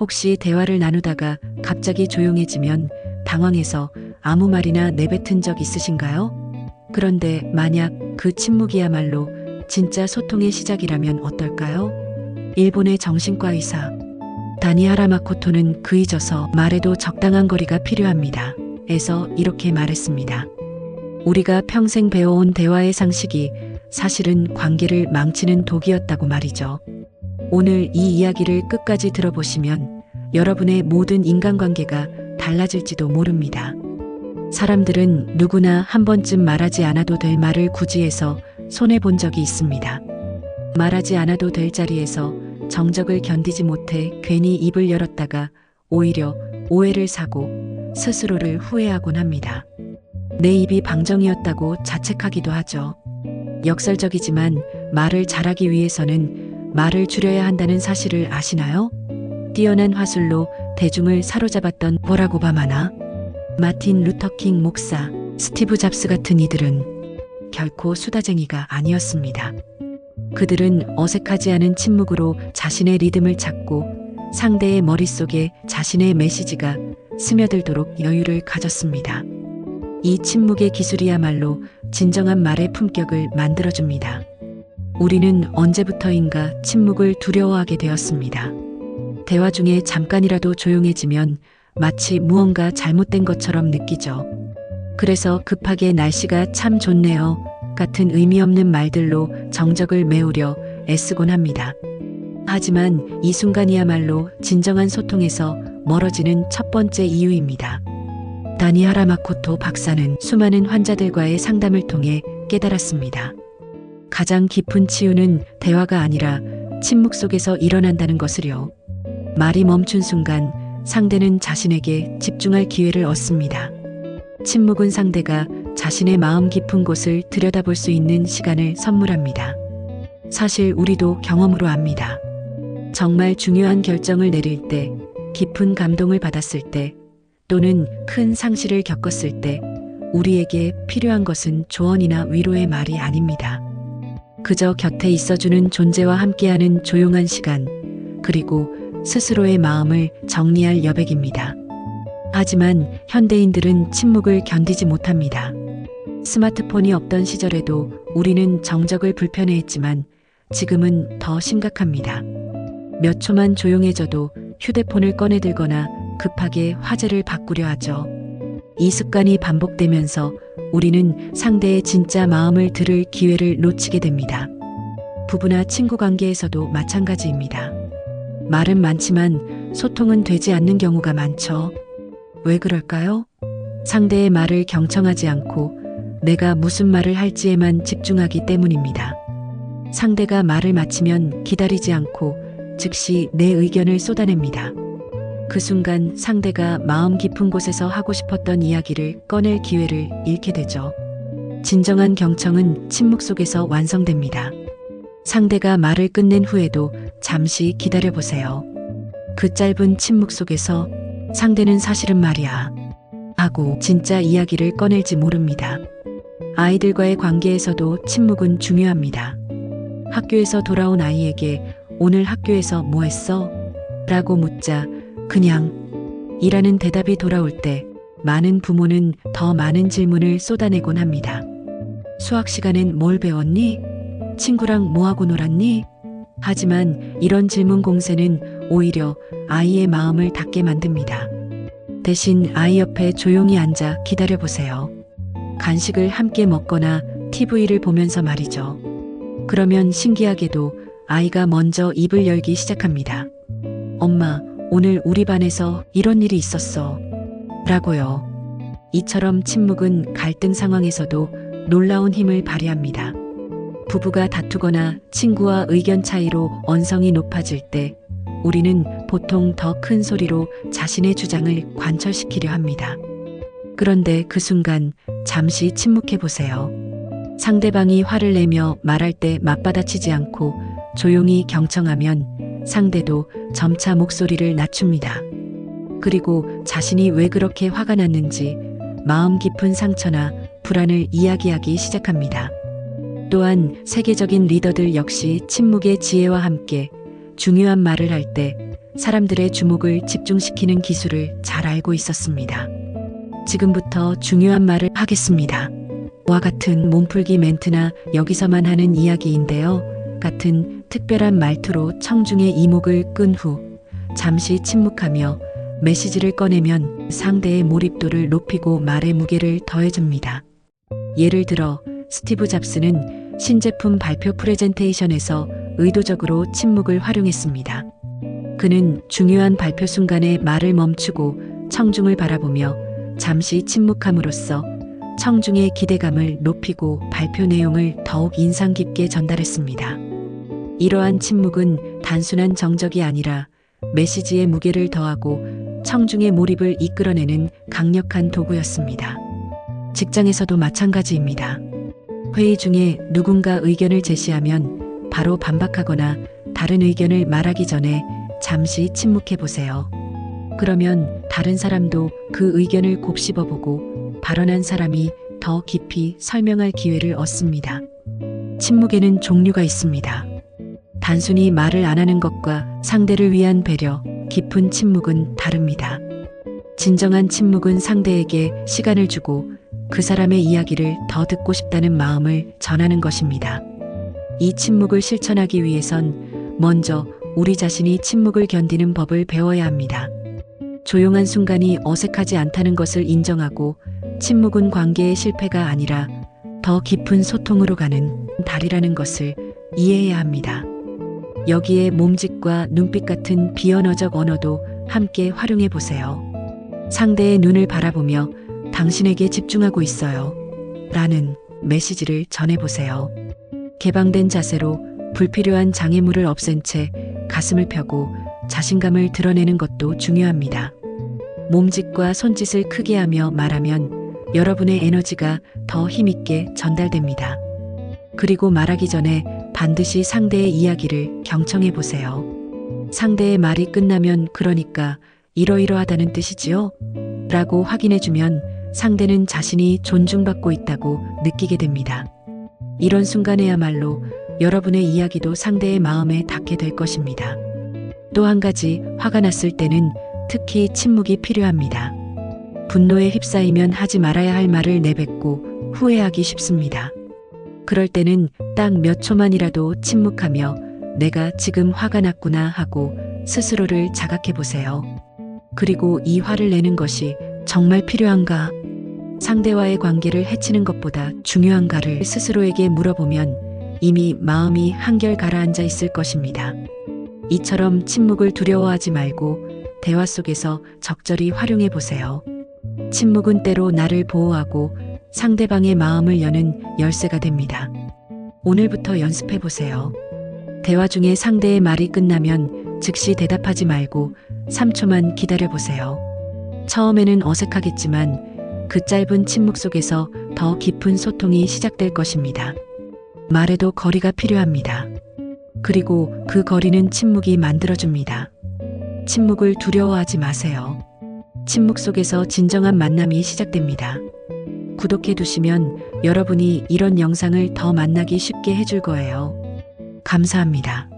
혹시 대화를 나누다가 갑자기 조용해지면 당황해서 아무 말이나 내뱉은 적 있으신가요? 그런데 만약 그 침묵이야말로 진짜 소통의 시작이라면 어떨까요? 일본의 정신과 의사 다니하라 마코토는 그 잊어서 말에도 적당한 거리가 필요합니다. 에서 이렇게 말했습니다. 우리가 평생 배워온 대화의 상식이 사실은 관계를 망치는 독이었다고 말이죠. 오늘 이 이야기를 끝까지 들어보시면 여러분의 모든 인간관계가 달라질지도 모릅니다. 사람들은 누구나 한 번쯤 말하지 않아도 될 말을 굳이 해서 손해본 적이 있습니다. 말하지 않아도 될 자리에서 정적을 견디지 못해 괜히 입을 열었다가 오히려 오해를 사고 스스로를 후회하곤 합니다. 내 입이 방정이었다고 자책하기도 하죠. 역설적이지만 말을 잘하기 위해서는 말을 줄여야 한다는 사실을 아시나요? 뛰어난 화술로 대중을 사로잡았던 버락 오바마나 마틴 루터킹 목사, 스티브 잡스 같은 이들은 결코 수다쟁이가 아니었습니다. 그들은 어색하지 않은 침묵으로 자신의 리듬을 찾고 상대의 머릿속에 자신의 메시지가 스며들도록 여유를 가졌습니다. 이 침묵의 기술이야말로 진정한 말의 품격을 만들어줍니다. 우리는 언제부터인가 침묵을 두려워하게 되었습니다. 대화 중에 잠깐이라도 조용해지면 마치 무언가 잘못된 것처럼 느끼죠. 그래서 급하게 날씨가 참 좋네요. 같은 의미 없는 말들로 정적을 메우려 애쓰곤 합니다. 하지만 이 순간이야말로 진정한 소통에서 멀어지는 첫 번째 이유입니다. 다니하라 마코토 박사는 수많은 환자들과의 상담을 통해 깨달았습니다. 가장 깊은 치유는 대화가 아니라 침묵 속에서 일어난다는 것을요. 말이 멈춘 순간 상대는 자신에게 집중할 기회를 얻습니다. 침묵은 상대가 자신의 마음 깊은 곳을 들여다볼 수 있는 시간을 선물합니다. 사실 우리도 경험으로 압니다. 정말 중요한 결정을 내릴 때, 깊은 감동을 받았을 때, 또는 큰 상실을 겪었을 때, 우리에게 필요한 것은 조언이나 위로의 말이 아닙니다. 그저 곁에 있어주는 존재와 함께하는 조용한 시간, 그리고 스스로의 마음을 정리할 여백입니다. 하지만 현대인들은 침묵을 견디지 못합니다. 스마트폰이 없던 시절에도 우리는 정적을 불편해했지만 지금은 더 심각합니다. 몇 초만 조용해져도 휴대폰을 꺼내들거나 급하게 화제를 바꾸려 하죠. 이 습관이 반복되면서 우리는 상대의 진짜 마음을 들을 기회를 놓치게 됩니다. 부부나 친구 관계에서도 마찬가지입니다. 말은 많지만 소통은 되지 않는 경우가 많죠. 왜 그럴까요? 상대의 말을 경청하지 않고 내가 무슨 말을 할지에만 집중하기 때문입니다. 상대가 말을 마치면 기다리지 않고 즉시 내 의견을 쏟아냅니다. 그 순간 상대가 마음 깊은 곳에서 하고 싶었던 이야기를 꺼낼 기회를 잃게 되죠. 진정한 경청은 침묵 속에서 완성됩니다. 상대가 말을 끝낸 후에도 잠시 기다려 보세요. 그 짧은 침묵 속에서 상대는 사실은 말이야. 하고 진짜 이야기를 꺼낼지 모릅니다. 아이들과의 관계에서도 침묵은 중요합니다. 학교에서 돌아온 아이에게 오늘 학교에서 뭐 했어? 라고 묻자 그냥 이라는 대답이 돌아올 때 많은 부모는 더 많은 질문을 쏟아내곤 합니다. 수학 시간엔 뭘 배웠니? 친구랑 뭐하고 놀았니? 하지만 이런 질문 공세는 오히려 아이의 마음을 닫게 만듭니다. 대신 아이 옆에 조용히 앉아 기다려보세요. 간식을 함께 먹거나 TV를 보면서 말이죠. 그러면 신기하게도 아이가 먼저 입을 열기 시작합니다. 엄마, 오늘 우리 반에서 이런 일이 있었어. 라고요. 이처럼 침묵은 갈등 상황에서도 놀라운 힘을 발휘합니다. 부부가 다투거나 친구와 의견 차이로 언성이 높아질 때 우리는 보통 더 큰 소리로 자신의 주장을 관철시키려 합니다. 그런데 그 순간 잠시 침묵해 보세요. 상대방이 화를 내며 말할 때 맞받아치지 않고 조용히 경청하면 상대도 점차 목소리를 낮춥니다. 그리고 자신이 왜 그렇게 화가 났는지 마음 깊은 상처나 불안을 이야기하기 시작합니다. 또한 세계적인 리더들 역시 침묵의 지혜와 함께 중요한 말을 할 때 사람들의 주목을 집중시키는 기술을 잘 알고 있었습니다. 지금부터 중요한 말을 하겠습니다. 와 같은 몸풀기 멘트나 여기서만 하는 이야기인데요. 같은 특별한 말투로 청중의 이목을 끈 후 잠시 침묵하며 메시지를 꺼내면 상대의 몰입도를 높이고 말의 무게를 더해줍니다. 예를 들어 스티브 잡스는 신제품 발표 프레젠테이션에서 의도적으로 침묵을 활용했습니다. 그는 중요한 발표 순간에 말을 멈추고 청중을 바라보며 잠시 침묵함으로써 청중의 기대감을 높이고 발표 내용을 더욱 인상 깊게 전달했습니다. 이러한 침묵은 단순한 정적이 아니라 메시지의 무게를 더하고 청중의 몰입을 이끌어내는 강력한 도구였습니다. 직장에서도 마찬가지입니다. 회의 중에 누군가 의견을 제시하면 바로 반박하거나 다른 의견을 말하기 전에 잠시 침묵해 보세요. 그러면 다른 사람도 그 의견을 곱씹어 보고 발언한 사람이 더 깊이 설명할 기회를 얻습니다. 침묵에는 종류가 있습니다. 단순히 말을 안 하는 것과 상대를 위한 배려, 깊은 침묵은 다릅니다. 진정한 침묵은 상대에게 시간을 주고 그 사람의 이야기를 더 듣고 싶다는 마음을 전하는 것입니다. 이 침묵을 실천하기 위해선 먼저 우리 자신이 침묵을 견디는 법을 배워야 합니다. 조용한 순간이 어색하지 않다는 것을 인정하고 침묵은 관계의 실패가 아니라 더 깊은 소통으로 가는 달이라는 것을 이해해야 합니다. 여기에 몸짓과 눈빛 같은 비언어적 언어도 함께 활용해 보세요. 상대의 눈을 바라보며 당신에게 집중하고 있어요. 라는 메시지를 전해보세요. 개방된 자세로 불필요한 장애물을 없앤 채 가슴을 펴고 자신감을 드러내는 것도 중요합니다. 몸짓과 손짓을 크게 하며 말하면 여러분의 에너지가 더 힘있게 전달됩니다. 그리고 말하기 전에 반드시 상대의 이야기를 경청해 보세요. 상대의 말이 끝나면 그러니까 이러이러하다는 뜻이지요? 라고 확인해 주면 상대는 자신이 존중받고 있다고 느끼게 됩니다. 이런 순간에야말로 여러분의 이야기도 상대의 마음에 닿게 될 것입니다. 또 한 가지 화가 났을 때는 특히 침묵이 필요합니다. 분노에 휩싸이면 하지 말아야 할 말을 내뱉고 후회하기 쉽습니다. 그럴 때는 딱 몇 초만이라도 침묵하며 내가 지금 화가 났구나 하고 스스로를 자각해 보세요. 그리고 이 화를 내는 것이 정말 필요한가? 상대와의 관계를 해치는 것보다 중요한가를 스스로에게 물어보면 이미 마음이 한결 가라앉아 있을 것입니다. 이처럼 침묵을 두려워하지 말고 대화 속에서 적절히 활용해 보세요. 침묵은 때로 나를 보호하고 상대방의 마음을 여는 열쇠가 됩니다. 오늘부터 연습해 보세요. 대화 중에 상대의 말이 끝나면 즉시 대답하지 말고 3초만 기다려 보세요. 처음에는 어색하겠지만 그 짧은 침묵 속에서 더 깊은 소통이 시작될 것입니다. 말에도 거리가 필요합니다. 그리고 그 거리는 침묵이 만들어줍니다. 침묵을 두려워하지 마세요. 침묵 속에서 진정한 만남이 시작됩니다. 구독해 두시면 여러분이 이런 영상을 더 만나기 쉽게 해줄 거예요. 감사합니다.